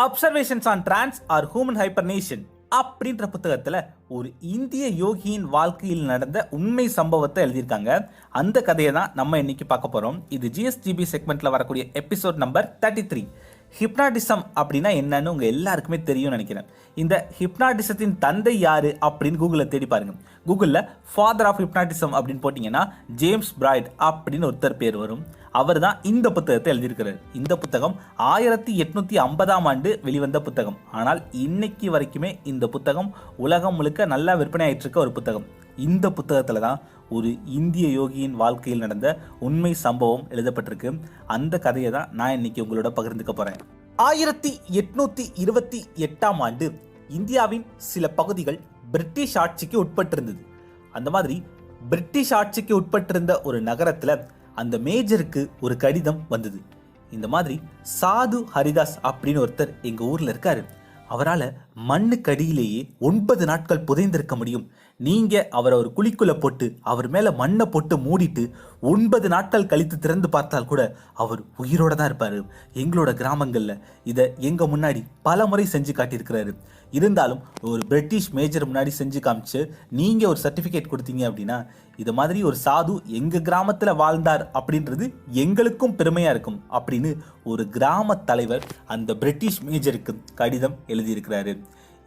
Observations on trance or human hibernation அப்படின்ற புத்தகத்தில் ஒரு இந்திய யோகியின் வாழ்க்கையில் நடந்த உண்மை சம்பவத்தை எழுதியிருக்காங்க. அந்த கதையை தான் நம்ம இன்னைக்கு பார்க்க போகிறோம் இது ஜிஎஸ்டிபி செக்மெண்ட்டில் வரக்கூடிய episode number thirty three hypnotism அப்படின்னா என்னன்னு உங்கள் எல்லாருக்குமே தெரியும்னு நினைக்கிறேன். இந்த ஹிப்னாட்டிசத்தின் தந்தை யார் அப்படின்னு கூகுளில் தேடி பாருங்கள் கூகுளில் ஃபாதர் ஆஃப் ஹிப்னாட்டிசம் அப்படின்னு போட்டிங்கன்னா ஜேம்ஸ் பிராய்ட் அப்படின்னு ஒருத்தர் பேர் வரும். அவர் தான் இந்த புத்தகத்தை எழுதியிருக்கிறார். இந்த புத்தகம் ஆயிரத்தி எட்நூத்தி ஐம்பதாம் ஆண்டு வெளிவந்த புத்தகம். ஆனால் இன்னைக்கு வரைக்குமே இந்த புத்தகம் உலகம் முழுக்க நல்லா விற்பனை ஆயிட்டு இருக்க ஒரு புத்தகம். இந்த புத்தகத்தில் தான் ஒரு இந்திய யோகியின் வாழ்க்கையில் நடந்த உண்மை சம்பவம் எழுதப்பட்டிருக்கு. அந்த கதையை தான் நான் இன்னைக்கு உங்களோட பகிர்ந்துக்க போகிறேன் ஆயிரத்தி எட்நூத்தி இருபத்தி எட்டாம் ஆண்டு இந்தியாவின் சில பகுதிகள் பிரிட்டிஷ் ஆட்சிக்கு உட்பட்டிருந்தது. அந்த மாதிரி பிரிட்டிஷ் ஆட்சிக்கு உட்பட்டிருந்த ஒரு நகரத்தில் அந்த மேஜருக்கு ஒரு கடிதம் வந்தது. இந்த மாதிரி சாது ஹரிதாஸ் அப்படின்னு ஒருத்தர் எங்கள் ஊரில் இருக்காரு. அவரால் மண்ணுக்கடியிலேயே ஒன்பது நாட்கள் புதைந்திருக்க முடியும். நீங்கள் அவரை ஒரு குழிக்குள்ளே போட்டு அவர் மேலே மண்ணை போட்டு மூடிட்டு ஒன்பது நாட்கள் கழித்து திறந்து பார்த்தால் கூட அவர் உயிரோட தான் இருப்பார். எங்களோட கிராமங்களில் இதை எங்கள் முன்னாடி பல முறை செஞ்சு காட்டியிருக்கிறாரு. இருந்தாலும் ஒரு பிரிட்டிஷ் மேஜர் முன்னாடி செஞ்சு காமிச்சு நீங்கள் ஒரு சர்டிஃபிகேட் கொடுத்தீங்க அப்படின்னா இது மாதிரி ஒரு சாது எங்கள் கிராமத்தில் வாழ்ந்தார் அப்படின்றது எங்களுக்கும் பெருமையாக இருக்கும் அப்படின்னு ஒரு கிராம தலைவர் அந்த பிரிட்டிஷ் மேஜருக்கு கடிதம் எழுதியிருக்கிறாரு.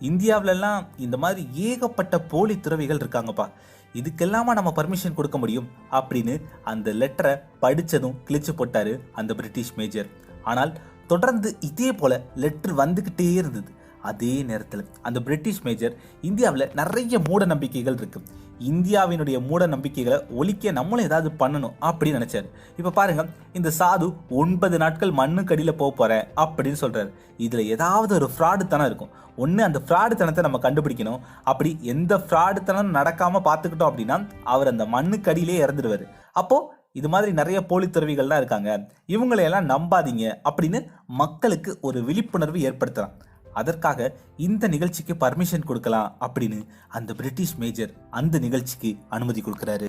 இந்தியாவிலலாம் இந்த மாதிரி ஏகப்பட்ட போலி துறவிகள் இருக்காங்கப்பா. இதுக்கெல்லாமா நம்ம பர்மிஷன் கொடுக்க முடியும்? அப்படின்னு அந்த லெட்டரை படித்ததும் கிழிச்சு போட்டார் அந்த பிரிட்டிஷ் மேஜர் ஆனால் தொடர்ந்து இதே போல லெட்ரு வந்துக்கிட்டே இருந்தது. அதே நேரத்தில் அந்த பிரிட்டிஷ் மேஜர் இந்தியாவில் நிறைய மூட நம்பிக்கைகள் இருக்கு. இந்தியாவினுடைய மூட நம்பிக்கைகளை ஒழிக்க நம்மளும் ஏதாவது பண்ணணும் அப்படின்னு நினைச்சாரு. இப்போ பாருங்க இந்த சாது ஒன்பது நாட்கள் மண்ணுக்கடியில் போக போகிறேன் அப்படின்னு சொல்கிறார் இதில் ஏதாவது ஒரு ஃப்ராடுத்தனம் இருக்கும். ஒன்று அந்த ஃப்ராடுத்தனத்தை நம்ம கண்டுபிடிக்கணும். அப்படி எந்த ஃப்ராடுத்தனம் நடக்காமல் பார்த்துக்கிட்டோம் அப்படின்னா அவர் அந்த மண்ணுக்கடியிலே இறந்துடுவார் அப்போது இது மாதிரி நிறைய போலி துறவிகள்லாம் இருக்காங்க. இவங்களையெல்லாம் நம்பாதீங்க அப்படின்னு மக்களுக்கு ஒரு விழிப்புணர்வு ஏற்படுத்துகிறான் அதற்காக இந்த நிகழ்ச்சிக்கு பர்மிஷன் கொடுக்கலாம் அப்படின்னு அந்த பிரிட்டிஷ் மேஜர் அந்த நிகழ்ச்சிக்கு அனுமதி கொடுக்கிறாரு.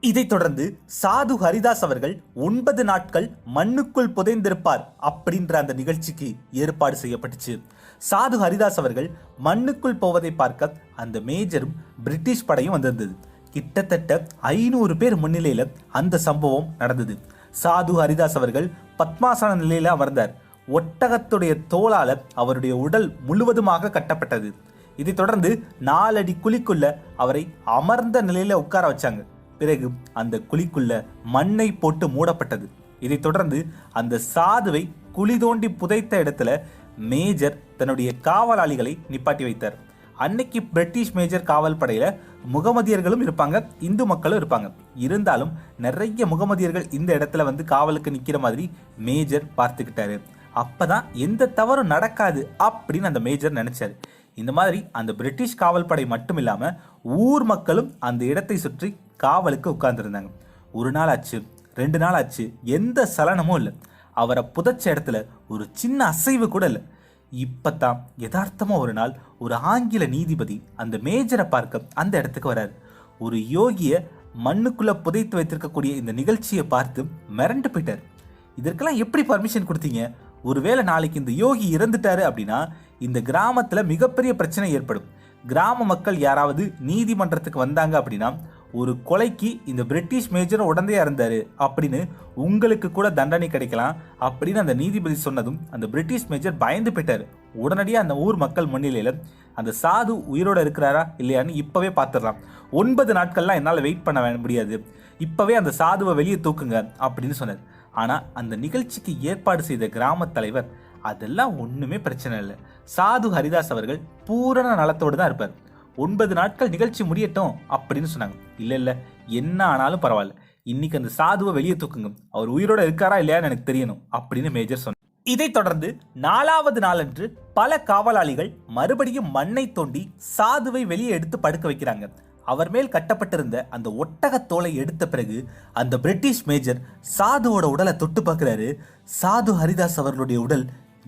இதைத் தொடர்ந்து சாது ஹரிதாஸ் அவர்கள் ஒன்பது நாட்கள் மண்ணுக்குள் புதைந்திருப்பார் அப்படின்ற அந்த நிகழ்ச்சிக்கு ஏற்பாடு செய்யப்பட்டுச்சு. சாது ஹரிதாஸ் அவர்கள் மண்ணுக்குள் போவதை பார்க்க அந்த மேஜரும் பிரிட்டிஷ் படையும் வந்திருந்தது. கிட்டத்தட்ட ஐநூறு பேர் முன்னிலையில அந்த சம்பவம் நடந்தது. சாது ஹரிதாஸ் அவர்கள் பத்மாசன நிலையில அமர்ந்தார். ஒட்டகத்துடைய தோளால் அவருடைய உடல் முழுவதுமாக கட்டப்பட்டது. இதைத் தொடர்ந்து நாலடி குழிக்குள்ள அவரை அமர்ந்த நிலையில உட்கார வச்சாங்க. பிறகு அந்த குழிக்குள்ள மண்ணை போட்டு மூடப்பட்டது. இதைத் தொடர்ந்து அந்த சாதுவை குழி தோண்டி புதைத்த இடத்துல மேஜர் தன்னுடைய காவலாளிகளை நிப்பாட்டி வைத்தார். அன்னைக்கு பிரிட்டிஷ் மேஜர் காவல் படையில முகமதியர்களும் இருப்பாங்க இந்து மக்களும் இருப்பாங்க. இருந்தாலும் நிறைய முகமதியர்கள் இந்த இடத்துல வந்து காவலுக்கு நிக்கிற மாதிரி மேஜர் பார்த்துக்கிட்டாரு. அப்பதான் எந்த தவறும் நடக்காது அப்படின்னு அந்த மேஜர் நினைச்சாரு. இந்த மாதிரி அந்த பிரிட்டிஷ் காவல் படை மட்டும் இல்லாம ஊர் மக்களும் அந்த இடத்தை சுற்றி காவலுக்கு உட்கார்ந்துருந்தாங்க. ஒரு நாள் ஆச்சு ரெண்டு நாள் ஆச்சு எந்த சலனமும் இல்லை. அவரை புதைச்ச இடத்துல ஒரு சின்ன அசைவு கூட இல்லை. இப்பதான் யதார்த்தமாக ஒரு நாள் ஒரு ஆங்கில நீதிபதி அந்த மேஜரை பார்க்க அந்த இடத்துக்கு வராரு. ஒரு யோகிய மண்ணுக்குள்ள புதைத்து வைத்திருக்கக்கூடிய இந்த நிகழ்ச்சியை பார்த்து மிரண்டு போயிட்டார். இதற்கெல்லாம் எப்படி பர்மிஷன் கொடுத்தீங்க? ஒருவேளை நாளைக்கு இந்த யோகி இறந்துட்டாரு அப்படின்னா இந்த கிராமத்தில் மிகப்பெரிய பிரச்சனை ஏற்படும். கிராம மக்கள் யாராவது நீதிமன்றத்துக்கு வந்தாங்க அப்படின்னா ஒரு கொலைக்கு இந்த பிரிட்டிஷ் மேஜர் உடந்தையாக இருந்தார் அப்படின்னு உங்களுக்கு கூட தண்டனை கிடைக்கலாம் அப்படின்னு அந்த நீதிபதி சொன்னதும் அந்த பிரிட்டிஷ் மேஜர் பயந்து போயிட்டார். உடனடியாக அந்த ஊர் மக்கள் முன்னிலையில் அந்த சாது உயிரோட இருக்கிறாரா இல்லையான்னு இப்போவே பார்த்துடலாம் ஒன்பது நாட்கள்லாம் என்னால் வெயிட் பண்ண முடியாது. இப்போவே அந்த சாதுவை வெளியே தூக்குங்க அப்படின்னு சொன்னார். ஆனால் அந்த நிகழ்ச்சிக்கு ஏற்பாடு செய்த கிராம தலைவர் அதெல்லாம் ஒன்றுமே பிரச்சனை இல்லை. சாது ஹரிதாஸ் அவர்கள் பூரண நலத்தோடு தான் இருப்பார். ஒன்பது நாட்கள் நிகழ்ச்சி முடியட்டும் அப்படின்னு சொன்னாங்க. இல்லை இல்லை என்ன ஆனாலும் பரவாயில்ல. இன்னைக்கு அந்த சாதுவை வெளியே தூக்குங்க. அவர் உயிரோட இருக்காரா இல்லையான்னு எனக்கு தெரியணும் அப்படின்னு மேஜர் சொன்னார். இதைத் தொடர்ந்து நாலாவது நாளன்று பல காவலாளிகள் மறுபடியும் மண்ணை தோண்டி சாதுவை வெளியே எடுத்து படுக்க வைக்கிறாங்க. அவர் மேல் கட்டப்பட்டிருந்த அந்த ஒட்டகத் தோலை எடுத்த பிறகு அந்த பிரிட்டிஷ் மேஜர் சாதுவோட உடலை தொட்டு பார்க்குறாரு. சாது ஹரிதாஸ் அவர்களுடைய உடல்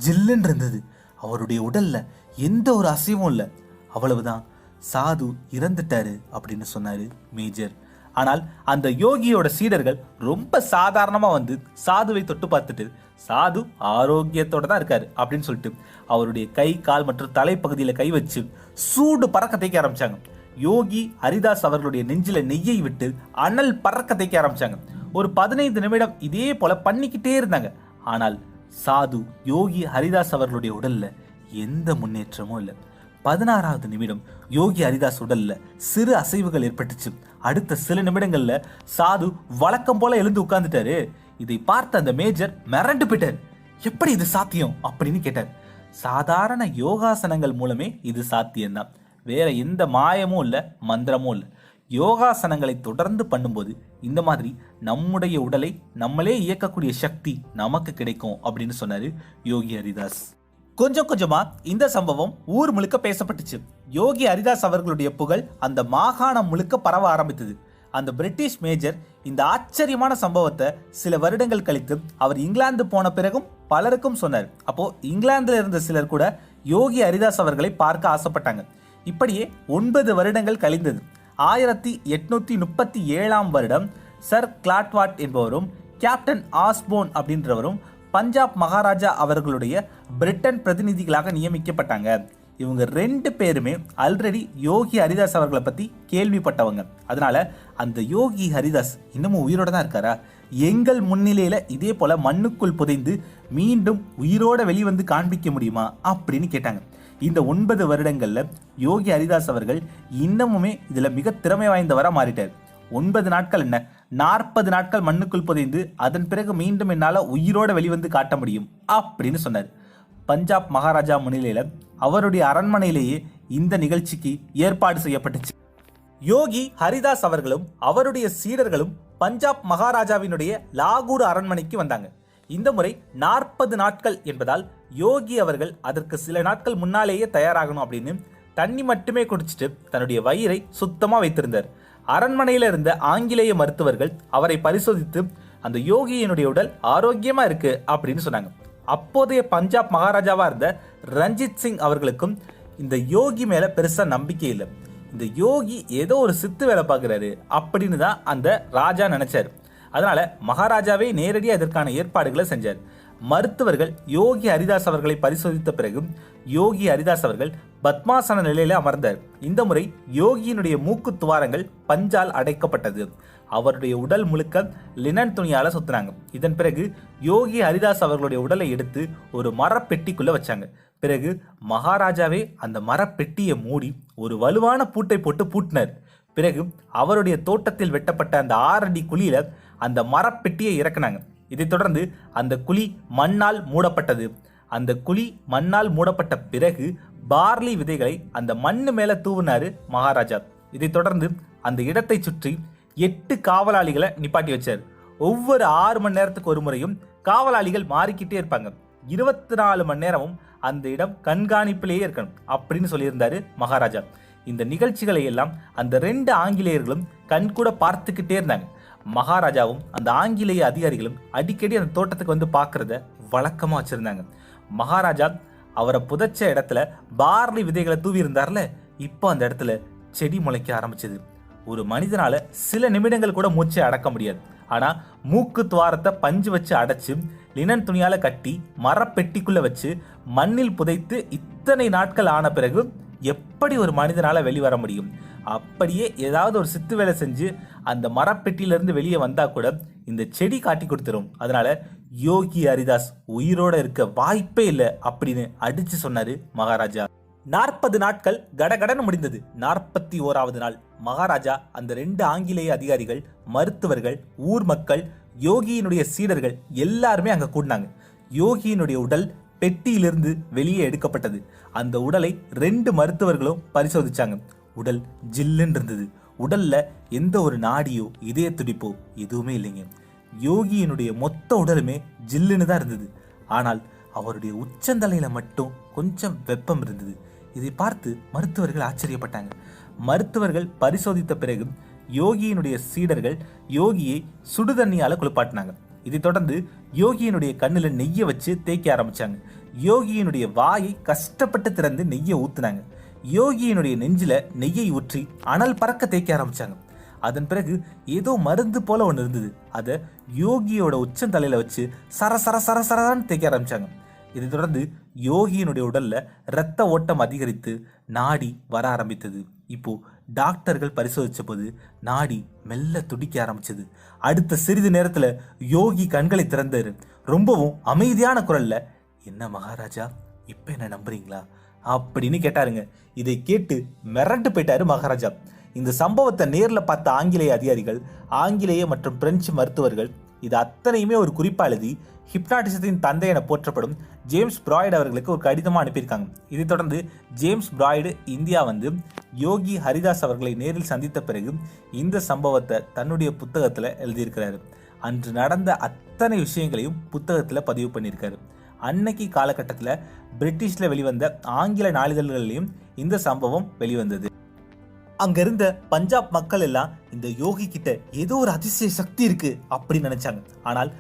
ஜில்லுன்னு இருந்தது. அவருடைய உடலில் எந்த ஒரு அசைவும் இல்லை. அவ்வளவுதான். சாது இறந்துட்டாரு அப்படின்னு சொன்னாரு மேஜர். ஆனால் அந்த யோகியோட சீடர்கள் ரொம்ப சாதாரணமாக வந்து சாதுவை தொட்டு பார்த்துட்டு சாது ஆரோக்கியத்தோட தான் இருக்காரு அப்படின்னு சொல்லிட்டு அவருடைய கை கால் மற்றும் தலைப்பகுதியில் கை வச்சு சூடு பறக்க தேய்க்க ஆரம்பிச்சாங்க. யோகி ஹரிதாஸ் அவர்களுடைய நெஞ்சில நெய்யை விட்டு அனல் பறக்க தைக்க ஆரம்பிச்சாங்க. ஒரு பதினைந்து நிமிடம் இதே போல பண்ணிக்கிட்டே இருந்தாங்க. ஆனால் சாது யோகி ஹரிதாஸ் அவர்களுடைய உடல்ல எந்த முன்னேற்றமும் இல்லை. பதினாறாவது நிமிடம் யோகி ஹரிதாஸ் உடல்ல சிறு அசைவுகள் ஏற்பட்டுச்சு. அடுத்த சில நிமிடங்கள்ல சாது வழக்கம் போல எழுந்து உட்கார்ந்துட்டாரு. இதை பார்த்த அந்த மேஜர் மிரண்டு போயிட்டார். எப்படி இது சாத்தியம்? அப்படின்னு கேட்டார். சாதாரண யோகாசனங்கள் மூலமே இது சாத்தியம்தான். வேற எந்த மாயமும் இல்லை மந்திரமும் இல்லை. யோகாசனங்களை தொடர்ந்து பண்ணும்போது இந்த மாதிரி நம்முடைய உடலை நம்மளே இயக்கக்கூடிய சக்தி நமக்கு கிடைக்கும் அப்படின்னு சொன்னாரு யோகி ஹரிதாஸ். கொஞ்சம் கொஞ்சமா இந்த சம்பவம் ஊர் முழுக்க பேசப்பட்டுச்சு. யோகி ஹரிதாஸ் அவர்களுடைய புகழ் அந்த மாகாணம் முழுக்க பரவ ஆரம்பித்தது. அந்த பிரிட்டிஷ் மேஜர் இந்த ஆச்சரியமான சம்பவத்தை சில வருடங்கள் கழித்து அவர் இங்கிலாந்து போன பிறகும் பலருக்கும் சொன்னார். அப்போ இங்கிலாந்தில் இருந்த சிலர் கூட யோகி ஹரிதாஸ் அவர்களை பார்க்க ஆசைப்பட்டாங்க. இப்படியே ஒன்பது வருடங்கள் கழிந்தது. ஆயிரத்தி எட்நூத்தி முப்பத்தி ஏழாம் வருடம் சர் கிளாட்வாட் என்பவரும் கேப்டன் ஆஸ்போன் அப்படின்றவரும் பஞ்சாப் மகாராஜா அவர்களுடைய பிரிட்டன் பிரதிநிதிகளாக நியமிக்கப்பட்டாங்க. இவங்க ரெண்டு பேருமே ஆல்ரெடி யோகி ஹரிதாஸ் அவர்களை பத்தி கேள்விப்பட்டவங்க. அதனால அந்த யோகி ஹரிதாஸ் இன்னமும் உயிரோட தான் இருக்காரா? எங்கள் முன்னிலையில இதே போல மண்ணுக்குள் புதைந்து மீண்டும் உயிரோட வெளிவந்து காண்பிக்க முடியுமா? அப்படின்னு கேட்டாங்க. இந்த ஒன்பது வருடங்களில் யோகி ஹரிதாஸ் அவர்கள் இன்னமுமே இதில் மிக திறமை வாய்ந்தவராக மாறிட்டார். ஒன்பது நாட்கள் என்ன? நாற்பது நாட்கள் மண்ணுக்குள் புதைந்து அதன் பிறகு மீண்டும் என்னால் உயிரோடு வெளிவந்து காட்ட முடியும் அப்படின்னு சொன்னார். பஞ்சாப் மகாராஜா முன்னிலையில் அவருடைய அரண்மனையிலேயே இந்த நிகழ்ச்சிக்கு ஏற்பாடு செய்யப்பட்டுச்சு. யோகி ஹரிதாஸ் அவர்களும் அவருடைய சீடர்களும் பஞ்சாப் மகாராஜாவினுடைய லாகூர் அரண்மனைக்கு வந்தாங்க. இந்த முறை நாற்பது நாட்கள் என்பதால் யோகி அவர்கள் அதற்கு சில நாட்கள் முன்னாலேயே தயாராகணும் அப்படின்னு தண்ணி மட்டுமே குடிச்சிட்டு தன்னுடைய வயிறை சுத்தமாக வைத்திருந்தார். அரண்மனையில் இருந்த ஆங்கிலேய மருத்துவர்கள் அவரை பரிசோதித்து அந்த யோகியினுடைய உடல் ஆரோக்கியமாக இருக்கு அப்படின்னு சொன்னாங்க. அப்போதைய பஞ்சாப் மகாராஜாவாக இருந்த ரஞ்சித் சிங் அவர்களுக்கும் இந்த யோகி மேலே பெருசாக நம்பிக்கை இல்லை. இந்த யோகி ஏதோ ஒரு சித்து வேலை பார்க்குறாரு அப்படின்னு தான் அந்த ராஜா நினச்சார். அதனால மகாராஜாவே நேரடியாக இதற்கான ஏற்பாடுகளை செஞ்சார். மருத்துவர்கள் யோகி ஹரிதாஸ் அவர்களை பரிசோதித்த பிறகு யோகி ஹரிதாஸ் அவர்கள் பத்மாசன நிலையில் அமர்ந்தார். இந்த முறை யோகியினுடைய மூக்கு துவாரங்கள் பஞ்சால் அடைக்கப்பட்டது. அவருடைய உடல் முழுக்க லினன் துணியால சுத்தினாங்க. இதன் பிறகு யோகி ஹரிதாஸ் அவர்களுடைய உடலை எடுத்து ஒரு மரப்பெட்டிக்குள்ளே வச்சாங்க. பிறகு மகாராஜாவே அந்த மரப்பெட்டியை மூடி ஒரு வலுவான பூட்டை போட்டு பூட்டினார். பிறகு அவருடைய தோட்டத்தில் வெட்டப்பட்ட அந்த ஆறடி குழியில அந்த மரப்பெட்டியை இறக்குனாங்க. இதைத் தொடர்ந்து அந்த குழி மண்ணால் மூடப்பட்டது. அந்த குழி மண்ணால் மூடப்பட்ட பிறகு பார்லி விதைகளை அந்த மண்ணு மேல தூவினாரு மகாராஜா. இதைத் தொடர்ந்து அந்த இடத்தை சுற்றி எட்டு காவலாளிகளை நிப்பாட்டி வச்சார். ஒவ்வொரு ஆறு மணி நேரத்துக்கு ஒரு முறையும் காவலாளிகள் மாறிக்கிட்டே இருப்பாங்க. இருபத்தி நாலு மணி நேரமும் அந்த இடம் கண்காணிப்பிலேயே இருக்கணும் அப்படின்னு சொல்லியிருந்தாரு மகாராஜா. இந்த நிகழ்ச்சிகளை எல்லாம் அந்த ரெண்டு ஆங்கிலேயர்களும் கண்கூட பார்த்துக்கிட்டே இருந்தாங்க. மகாராஜாவும் அந்த ஆங்கிலேய அதிகாரிகளும் அடிக்கடி அந்த தோட்டத்துக்கு வந்து பார்க்கறத வழக்கமாக வச்சிருந்தாங்க. மகாராஜா அவரை புதைச்ச இடத்துல பார்லி விதைகளை தூவி இருந்தார்ல இப்போ அந்த இடத்துல செடி முளைக்க ஆரம்பிச்சது. ஒரு மனிதனால் சில நிமிடங்கள் கூட மூச்சை அடக்க முடியாது. ஆனால் மூக்கு துவாரத்தை பஞ்சு வச்சு அடைச்சு லினன் துணியால் கட்டி மரப்பெட்டிக்குள்ளே வச்சு மண்ணில் புதைத்து இத்தனை நாட்கள் ஆன பிறகு எப்படி ஒரு மனிதனால் வெளிவர முடியும்? அப்படியே ஏதாவது ஒரு சித்து வேலை செஞ்சு அந்த மரப்பெட்டியிலேருந்து வெளியே வந்தால் கூட இந்த செடி காட்டி கொடுத்துரும். அதனால யோகி ஹரிதாஸ் உயிரோட இருக்க வாய்ப்பே இல்லை அப்படின்னு அடிச்சு சொன்னார் மகாராஜா. நாற்பது நாட்கள் கடகடன் முடிந்தது. நாற்பத்தி ஓராவது நாள். மகாராஜா அந்த ரெண்டு ஆங்கிலேய அதிகாரிகள் மருத்துவர்கள் ஊர் மக்கள் யோகியினுடைய சீடர்கள் எல்லாருமே அங்க கூடினாங்க. யோகியினுடைய உடல் பெட்டியிலிருந்து வெளியே எடுக்கப்பட்டது. அந்த உடலை ரெண்டு மருத்துவர்களும் பரிசோதிச்சாங்க. உடல் ஜில்லுன்னு இருந்தது. உடல்ல எந்த ஒரு நாடியோ இதய துடிப்போ எதுவுமே இல்லைங்க. யோகியினுடைய மொத்த உடலுமே ஜில்லுன்னு தான் இருந்தது. ஆனால் அவருடைய உச்சந்தலையில மட்டும் கொஞ்சம் வெப்பம் இருந்தது. இதை பார்த்து மருத்துவர்கள் ஆச்சரியப்பட்டாங்க. மருத்துவர்கள் பரிசோதித்த பிறகு யோகியினுடைய சீடர்கள் யோகியை சுடுதண்ணியால குளிப்பாட்டினாங்க. இதை தொடர்ந்து யோகியினுடைய கண்ணில் நெய்யை வச்சு தேய்க்க ஆரம்பிச்சாங்க. யோகியினுடைய வாயை கஷ்டப்பட்டு திறந்து நெய்யை ஊத்துனாங்க. யோகியினுடைய நெஞ்சில நெய்யை ஊற்றி அனல் பறக்க தேய்க்க ஆரம்பிச்சாங்க. அதன் பிறகு ஏதோ மருந்து போல ஒன்று இருந்தது. அதை யோகியோட உச்சந்தலையில வச்சு சர சர சர சரன்னு தேய்க்க ஆரம்பிச்சாங்க. இதை தொடர்ந்து யோகியினுடைய உடல்ல இரத்த ஓட்டம் அதிகரித்து நாடி வர ஆரம்பித்தது. இப்போ டாக்டர்கள் பரிசோதித்த போது நாடி மெல்ல துடிக்க ஆரம்பிச்சது. அடுத்த சிறிது நேரத்தில் யோகி கண்களை திறந்தார். ரொம்பவும் அமைதியான குரல்ல என்ன மகாராஜா இப்போ என்ன நம்புறீங்களா? அப்படின்னு கேட்டாருங்க. இதை கேட்டு மிரண்டு போயிட்டாரு மகாராஜா. இந்த சம்பவத்தை நேரில் பார்த்த ஆங்கிலேய அதிகாரிகள் ஆங்கிலேய மற்றும் பிரெஞ்சு மருத்துவர்கள் இது அத்தனையுமே ஒரு குறிப்பாக எழுதி ஹிப்னாட்டிசத்தின் தந்தை என போற்றப்படும் ஜேம்ஸ் பிராய்டு அவர்களுக்கு ஒரு கடிதமாக அனுப்பியிருக்காங்க. இதைத் தொடர்ந்து ஜேம்ஸ் பிராய்டு இந்தியா வந்து யோகி ஹரிதாஸ் அவர்களை நேரில் சந்தித்த பிறகு இந்த சம்பவத்தை தன்னுடைய புத்தகத்தில் எழுதியிருக்கிறாரு. அன்று நடந்த அத்தனை விஷயங்களையும் புத்தகத்தில் பதிவு பண்ணியிருக்காரு. அன்னைக்கு காலகட்டத்தில் பிரிட்டிஷில் வெளிவந்த ஆங்கில நாளிதழ்கள்லையும் இந்த சம்பவம் வெளிவந்தது. அங்க இருந்த பஞ்சாப் மக்கள் எல்லாம் இந்த யோகி கிட்ட ஏதோ ஒரு அதிசய சக்தி இருக்கு அப்படின்னு நினைச்சாங்க. ஆனால்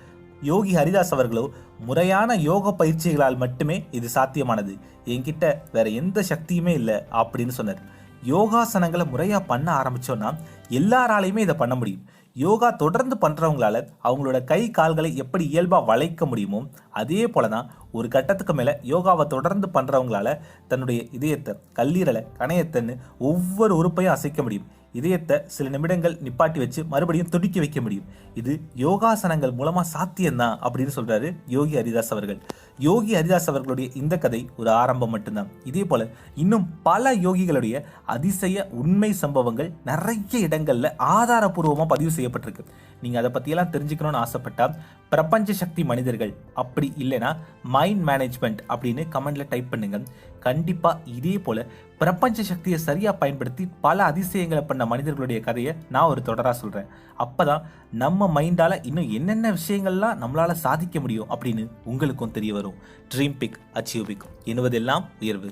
யோகி ஹரிதாஸ் அவர்களோ முறையான யோக பயிற்சிகளால் மட்டுமே இது சாத்தியமானது. என்கிட்ட வேற எந்த சக்தியுமே இல்லை அப்படின்னு சொன்னார். யோகாசனங்களை முறையா பண்ண ஆரம்பிச்சோன்னா எல்லாராலையுமே இதை பண்ண முடியும். யோகா தொடர்ந்து பண்ணுறவங்களால அவங்களோட கை கால்களை எப்படி இயல்பாக வளைக்க முடியுமோ அதே போலதான் ஒரு கட்டத்துக்கு மேலே யோகாவை தொடர்ந்து பண்ணுறவங்களால தன்னுடைய இதயத்தை கல்லீரலை கணையத்தைன்னு ஒவ்வொரு உறுப்பையும் அசைக்க முடியும். இதயத்தை சில நிமிடங்கள் நிப்பாட்டி வச்சு மறுபடியும் துடிக்க வைக்க முடியும். இது யோகாசனங்கள் மூலமா சாத்தியம்தான் அப்படின்னு சொல்றாரு யோகி ஹரிதாஸ் அவர்கள். யோகி ஹரிதாஸ் அவர்களுடைய இந்த கதை ஒரு ஆரம்பம் மட்டும்தான். இதே போல இன்னும் பல யோகிகளுடைய அதிசய உண்மை சம்பவங்கள் நிறைய இடங்கள்ல ஆதாரபூர்வமா பதிவு செய்யப்பட்டிருக்கு. நீங்க அதை பத்தியெல்லாம் தெரிஞ்சுக்கணும்னு ஆசைப்பட்டா பிரபஞ்ச சக்தி மனிதர்கள். அப்படி இல்லைன்னா மைண்ட் மேனேஜ்மெண்ட் அப்படின்னு கமெண்ட்ல டைப் பண்ணுங்க. கண்டிப்பா இதே போல பிரபஞ்ச சக்தியை சரியா பயன்படுத்தி பல அதிசயங்களை பண்ண மனிதர்களுடைய கதையை நான் ஒரு தொடரா சொல்றேன். அப்பதான் நம்ம மைண்டால இன்னும் என்னென்ன விஷயங்கள்லாம் நம்மளால சாதிக்க முடியும் அப்படின்னு உங்களுக்கும் தெரிய வரும். ட்ரீம் பிக் அச்சீவ் பிக் என்பதெல்லாம் உயர்வு.